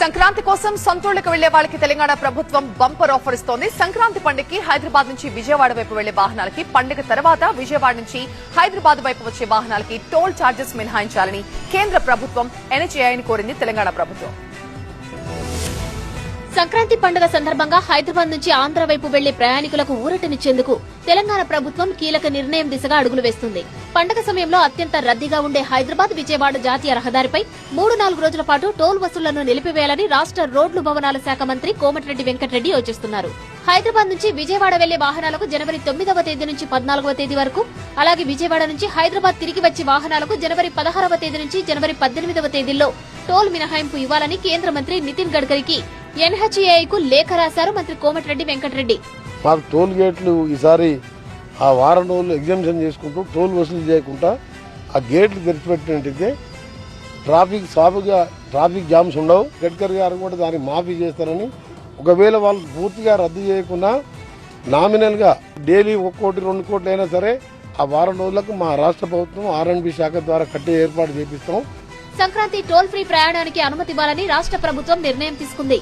సంక్రాంతి కోసం సొంతూళ్ళకు వెళ్ళే వాళ్ళకి తెలంగాణ ప్రభుత్వం బంపర్ ఆఫర్ ఇస్తోంది. సంక్రాంతి పండుగకి హైదరాబాద్ నుంచి విజయవాడ వైపు వెళ్ళే వాహనాలకి పండుగ తర్వాత విజయవాడ నుంచి హైదరాబాద్ వైపు వచ్చే వాహనాలకి టోల్ చార్జెస్ మినహాయించాలని కేంద్ర ప్రభుత్వం ఎన్హెచ్ఏఐని కోరింది తెలంగాణ ప్రభుత్వం. సంక్రాంతి పండుగ సందర్భంగా హైదరాబాద్ నుంచి ఆంధ్ర వైపు వెళ్ళే ప్రయాణికులకు ఊరటనిచ్చేందుకు తెలంగాణ ప్రభుత్వం కీలక నిర్ణయం దిశగా అడుగులు వేస్తుంది. పండుగ సమయంలో అత్యంత రద్దీగా ఉండే హైదరాబాద్ విజయవాడ జాతీయ రహదారిపై మూడు నాలుగు రోజుల పాటు టోల్ వసూళ్ళను నిలిపివేయాలని రాష్ట్ర రోడ్లు భవనాల శాఖ మంత్రి కోమటిరెడ్డి వెంకటరెడ్డి యోచిస్తున్నారు. హైదరాబాద్ నుంచి విజయవాడ వెళ్ళే వాహనాలకు జనవరి తొమ్మిదవ తేదీ నుంచి పద్నాలుగవ తేదీ వరకు అలాగే విజయవాడ నుంచి హైదరాబాద్ తిరిగి వచ్చే వాహనాలకు జనవరి పదహారవ తేదీ నుంచి జనవరి పద్దెనిమిదవ తేదీల్లో టోల్ మినహాయింపు ఇవ్వాలని కేంద్ర మంత్రి నితిన్ గడ్కరీకి ఎన్హెచ్ఏఐకు లేఖ రాశారు మంత్రి కోమటిరెడ్డి వెంకటరెడ్డి. మాకు టోల్ గేట్లు ఈసారి ఆ వారం రోజులు ఎగ్జామిషన్ చేసుకుంటూ టోల్ వసూలు చేయకుండా ఆ గేట్లు తెరిచిపెట్టినట్టయితే ట్రాఫిక్ సాఫీగా ట్రాఫిక్ జామ్స్ ఉండవు. గడ్కరీ గారు కూడా దాన్ని మాఫీ చేస్తారని ఒకవేళ వాళ్ళు పూర్తిగా రద్దు చేయకుండా నామినల్గా డైలీ ఒక కోటి రెండు కోట్లు అయినా సరే ఆ వారం రోజులకు మా రాష్ట్ర ప్రభుత్వం ఆర్ఎండ్బి శాఖ ద్వారా కట్టే ఏర్పాటు చేపిస్తాం. సంక్రాంతి టోల్ ఫ్రీ ప్రయాణానికి అనుమతి ఇవ్వాలని రాష్ట్ర ప్రభుత్వం నిర్ణయం తీసుకుంది.